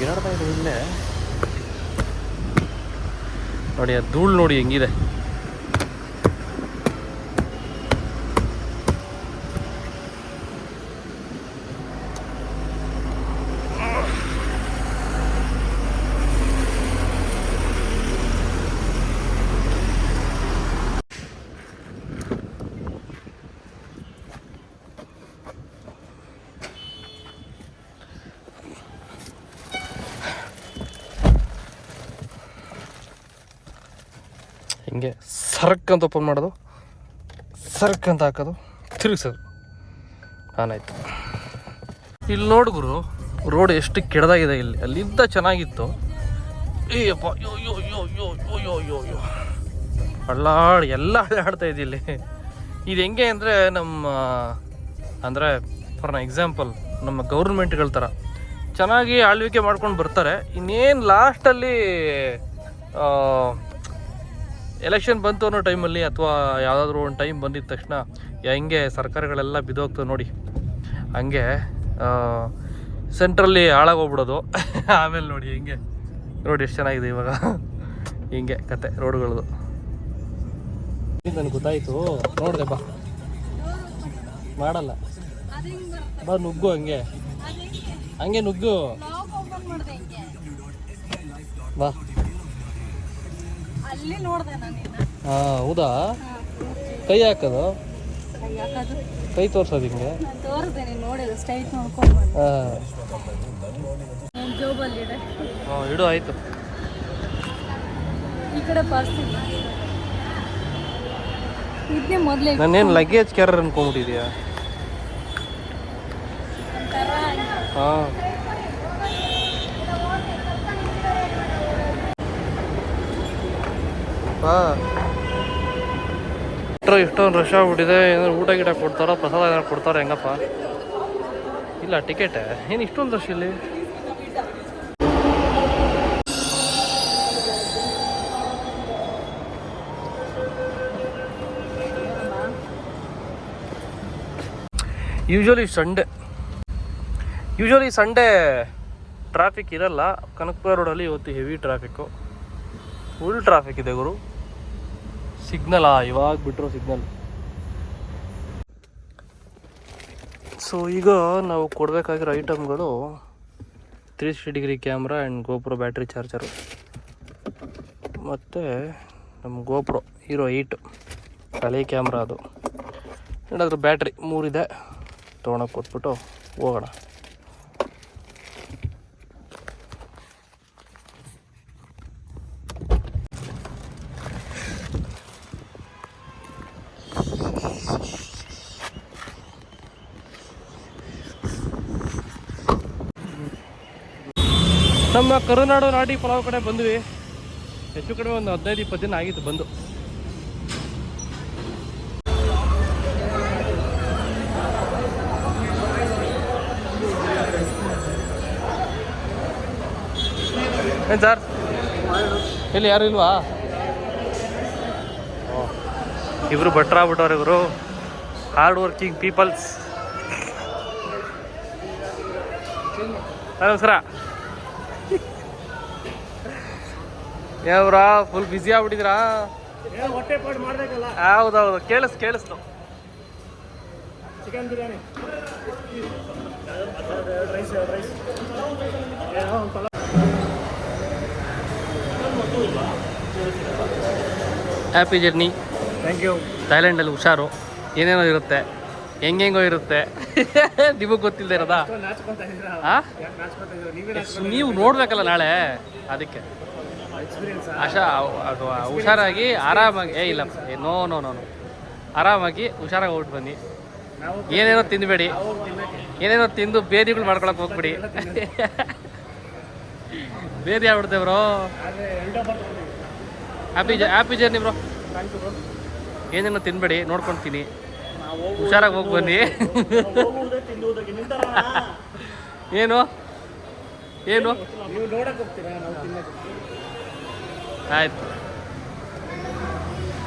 ತಿರುಗಾಡ್ತಾ ಇದೆ ಇಲ್ಲೇ. ನೋಡಿ ಆ ಧೂಳು ನೋಡಿ ಹೆಂಗಿದೆ. ಹಿಂಗೆ ಸರ್ಕ್ ಅಂತ ಓಪನ್ ಮಾಡೋದು. ಸರ್ಕ್ ಅಂತ ಹಾಕೋದು. ತಿರುಗಿಸೋದು. ಆನ್ ಆಯಿತು. ಇಲ್ಲಿ ನೋಡ್ಗುರು ರೋಡ್ ಎಷ್ಟು ಕೆಡದಾಗಿದೆ ಇಲ್ಲಿ. ಅಲ್ಲಿದ್ದ ಚೆನ್ನಾಗಿತ್ತು. ಅಯ್ಯಪ್ಪ ಯೋ ಯೋ ಯೋ ಯೋ ಯೋ ಯೋ ಯೋ ಅಳ್ಳಾಡ್ ಎಲ್ಲ ಅಳ್ಳಾಡ್ತಾ ಇದೆ ಇಲ್ಲಿ. ಇದು ಹೆಂಗೆ ಅಂದರೆ ನಮ್ಮ, ಅಂದರೆ ಫಾರ್ ಎಕ್ಸಾಂಪಲ್ ನಮ್ಮ ಗೌರ್ಮೆಂಟ್ಗಳ ಥರ. ಚೆನ್ನಾಗಿ ಆಳ್ವಿಕೆ ಮಾಡ್ಕೊಂಡು ಬರ್ತಾರೆ. ಇನ್ನೇನು ಲಾಸ್ಟಲ್ಲಿ ಎಲೆಕ್ಷನ್ ಬಂತು ಅನ್ನೋ ಟೈಮಲ್ಲಿ ಅಥವಾ ಯಾವುದಾದ್ರೂ ಒಂದು ಟೈಮ್ ಬಂದಿದ ತಕ್ಷಣ ಹೆಂಗೆ ಸರ್ಕಾರಗಳೆಲ್ಲ ಬಿದ್ದೋಗ್ತವೆ ನೋಡಿ. ಹಂಗೆ ಸೆಂಟ್ರಲ್ಲಿ ಹಾಳಾಗೋಗ್ಬಿಡೋದು. ಆಮೇಲೆ ನೋಡಿ ಹಿಂಗೆ. ರೋಡ್ ಎಷ್ಟು ಚೆನ್ನಾಗಿದೆ ಇವಾಗ. ಹಿಂಗೆ ಕತೆ ರೋಡ್ಗಳದು ನನಗೆ ಗೊತ್ತಾಯಿತು. ನೋಡಿದೆ ಬಾ. ಮಾಡಲ್ಲ. ಬಾ ನುಗ್ಗು ಹಂಗೆ. ಹಂಗೆ ನುಗ್ಗು. ಬಾ. ಹಾಂ ಹೌದಾ? ಕೈ ಹಾಕೋದು? ಕೈ ತೋರ್ಸೋದು ಹಿಂಗೆ? ಹಾಂ. ಇಡು ಆಯಿತು. ಈ ಕಡೆ ಮೊದಲೇ ನಾನೇನು ಲಗೇಜ್ ಕ್ಯಾರರ್ ಅನ್ಕೊಂಡ್ಬಿಟ್ಟಿದ್ಯಾ? ಹಾಂ. ಮೆಟ್ರೋ ಇಷ್ಟೊಂದು ರಶ್ ಆಗ್ಬಿಟ್ಟಿದೆ. ಏನಾದ್ರು ಊಟ ಗಿಟ ಕೊಡ್ತಾರೋ, ಪ್ರಸಾದ ಏನಾರು ಕೊಡ್ತಾರೋ ಹೆಂಗಪ್ಪ? ಇಲ್ಲ ಟಿಕೆಟ್ ಏನು ಇಷ್ಟೊಂದು ರಶ್ ಇಲ್ಲಿ? Usually Sunday usually Sunday traffic ಇರಲ್ಲ. ಕನಕಪುರ ರೋಡಲ್ಲಿ ಇವತ್ತು ಹೆವಿ ಟ್ರಾಫಿಕ್ಕು ಫುಲ್ ಟ್ರಾಫಿಕ್ ಇದೆ ಗುರು. ಸಿಗ್ನಲಾ? ಇವಾಗ ಬಿಟ್ಟರು ಸಿಗ್ನಲ್. ಸೊ ಈಗ ನಾವು ಕೊಡಬೇಕಾಗಿರೋ ಐಟಮ್ಗಳು three sixty degree camera and GoPro battery charger. ಮತ್ತು ನಮ್ಮ ಗೋಪ್ರೋ ಹೀರೋ ಏಯ್ಟು ಹಳೆ ಕ್ಯಾಮ್ರಾ ಅದು. ಆ್ಯಂಡ್ ಅದ್ರ ಬ್ಯಾಟ್ರಿ ಮೂರಿದೆ ತೊಗೊಳಕ್ಕೆ ಕೊಟ್ಬಿಟ್ಟು ಹೋಗೋಣ. ನಮ್ಮ ಕರುನಾಡು ನಾಟಿ ಪಲಾವ್ ಕಡೆ ಬಂದ್ವಿ. ಹೆಚ್ಚು ಕಡಿಮೆ ಒಂದು ಹದಿನೈದು, ಇಪ್ಪತ್ತು ದಿನ ಆಗಿತ್ತು ಬಂದು. ಏನು ಸರ್? ಇಲ್ಲಿ ಯಾರು ಇಲ್ವಾ? ಇವರು ಭಟ್ರಾಗ್ಬಿಟ್ಟವ್ರೆ ಇವರು. ಹಾರ್ಡ್ ವರ್ಕಿಂಗ್ ಪೀಪಲ್ಸ್ ನಮಸ್ಕಾರ ಯಾವ್ರಾ ಫುಲ್ ಬ್ಯುಸಿ ಆಗ್ಬಿಟ್ಟಿದ್ರಾ ಹೌದೌದು ಕೇಳಿಸ್ ಕೇಳಿಸ್ತು. Chicken biryani. Happy journey thank you ಥೈಲ್ಯಾಂಡಲ್ಲಿ ಹುಷಾರು. ಏನೇನೋ ಇರುತ್ತೆ. ಹೆಂಗೆಂಗೋ ಇರುತ್ತೆ. ನಿಮಗೆ ಗೊತ್ತಿಲ್ಲದೆ ಇರೋದಾ? ನೀವು ನೋಡ್ಬೇಕಲ್ಲ ನಾಳೆ. ಅದಕ್ಕೆ. ಎಕ್ಸ್ಪೀರಿಯನ್ಸ್ ಆಶಾ ಅದು ಹುಷಾರಾಗಿ ಆರಾಮಾಗಿ ಏ ಇಲ್ಲ ನೋ ನೋ ನೋ ನೋ. ಆರಾಮಾಗಿ ಹುಷಾರಾಗಿ ಹೋಗ್ಬಿಟ್ಟು ಬನ್ನಿ. ಏನೇನೋ ತಿನ್ಬೇಡಿ. ಏನೇನೋ ತಿಂದು ಬೇದಿಗಳು ಮಾಡ್ಕೊಳಕ್ಕೆ ಹೋಗ್ಬಿಡಿ. ಬೇದಿ ಆಗ್ಬಿಡ್ತೆ ಬ್ರೋ. ಹ್ಯಾಪಿ ಜ ಹ್ಯಾಪಿ ಜರ್ನಿ ಬ್ರೋ. ಏನೇನೋ ತಿನ್ಬೇಡಿ ನೋಡ್ಕೊಂತೀನಿ ಹುಷಾರಾಗಿ ಹೋಗಿ ಬನ್ನಿ. ಏನು? ಏನು? ಆಯ್ತು.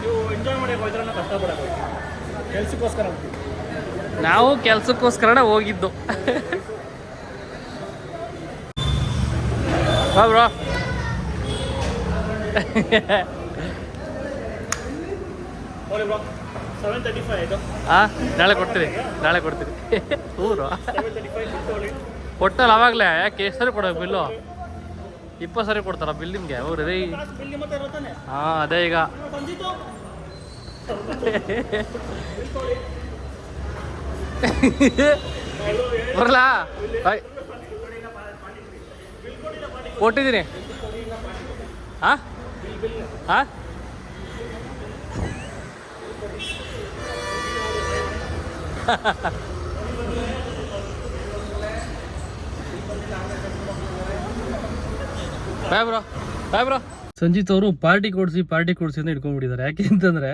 ನೀವು ಎಂಜಾಯ್ ನಾವು ಕೆಲ್ಸಕ್ಕೋಸ್ಕರ ನಾವು ಹೋಗಿದ್ದು. ಬ್ರೋ. ನಾಳೆ ಕೊಡ್ತೀರಿ. ನಾಳೆ ಕೊಡ್ತೀರಿ. ಊರು ಕೊಟ್ಟಲ್ಲ ಅವಾಗಲೇ. ಯಾಕೆ? ಹೆಸರು ಕೊಡೋ ಬಿಲ್ಲು? ಇಪ್ಪತ್ತು ಸರಿ ಕೊಡ್ತಾರ ಬಿಲ್ ನಿಮಗೆ? ಅವ್ರು ರೀ ಹಾ ಅದೇ ಈಗ. ಬರಲಾ? ಕೊಟ್ಟಿದ್ದೀನಿ. ಹಾ? ಹಾ? ಸಂಜಿತ್ ಅವರು ಪಾರ್ಟಿ ಕೊಡಿಸಿ ಪಾರ್ಟಿ ಕೊಡಿಸಿ ಅಂತ ಇಟ್ಕೊಂಡ್ಬಿಟ್ಟಿದ್ದಾರೆ. ಯಾಕೆ ಅಂತಂದರೆ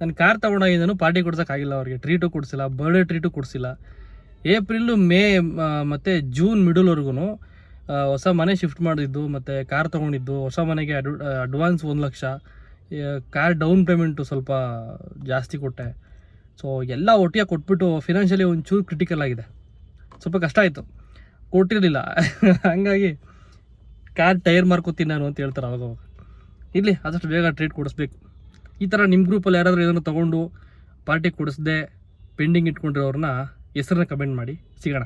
ನಾನು ಕಾರ್ ತೊಗೊಂಡೋಗಿದ್ದಾನು ಪಾರ್ಟಿ ಕೊಡ್ಸೋಕ್ಕಾಗಿಲ್ಲ ಅವ್ರಿಗೆ. ಟ್ರೀಟು ಕೊಡಿಸಿಲ್ಲ ಬರ್ಡೇ ಟ್ರೀಟು ಕೊಡಿಸಿಲ್ಲ. ಏಪ್ರಿಲು ಮೇ, ಮತ್ತು ಜೂನ್ ಮಿಡಲ್ವರೆಗೂ ಹೊಸ ಮನೆ ಶಿಫ್ಟ್ ಮಾಡಿದ್ದು, ಮತ್ತು ಕಾರ್ ತೊಗೊಂಡಿದ್ದು, ಹೊಸ ಮನೆಗೆ ಅಡ್ವ ಅಡ್ವಾನ್ಸ್ ಒಂದು ಲಕ್ಷ ಕಾರ್ ಡೌನ್ ಪೇಮೆಂಟು ಸ್ವಲ್ಪ ಜಾಸ್ತಿ ಕೊಟ್ಟೆ. ಸೊ ಎಲ್ಲ ಒಟ್ಟಿಗೆ ಕೊಟ್ಬಿಟ್ಟು ಫಿನಾನ್ಷಿಯಲಿ ಒಂಚೂರು ಕ್ರಿಟಿಕಲ್ ಆಗಿದೆ. ಸ್ವಲ್ಪ ಕಷ್ಟ ಆಯಿತು. ಕೊಟ್ಟಿರಲಿಲ್ಲ. ಹಂಗಾಗಿ ಕಾರ್ ಟೈರ್ ಮಾರ್ಕೋತೀನಿ ನಾನು ಅಂತ ಹೇಳ್ತಾರೆ ಅವಾಗ ಇರಲಿ, ಆದಷ್ಟು ಬೇಗ ಟ್ರೀಟ್ ಕೊಡಿಸ್ಬೇಕು. ಈ ಥರ ನಿಮ್ಮ ಗ್ರೂಪಲ್ಲಿ ಯಾರಾದರೂ ಇದನ್ನು ತೊಗೊಂಡು ಪಾರ್ಟಿ ಕೊಡಿಸ್ದೆ ಪೆಂಡಿಂಗ್ ಇಟ್ಕೊಂಡಿರೋರನ್ನ ಹೆಸ್ರನ್ನ ಕಮೆಂಟ್ ಮಾಡಿ, ಸಿಗೋಣ.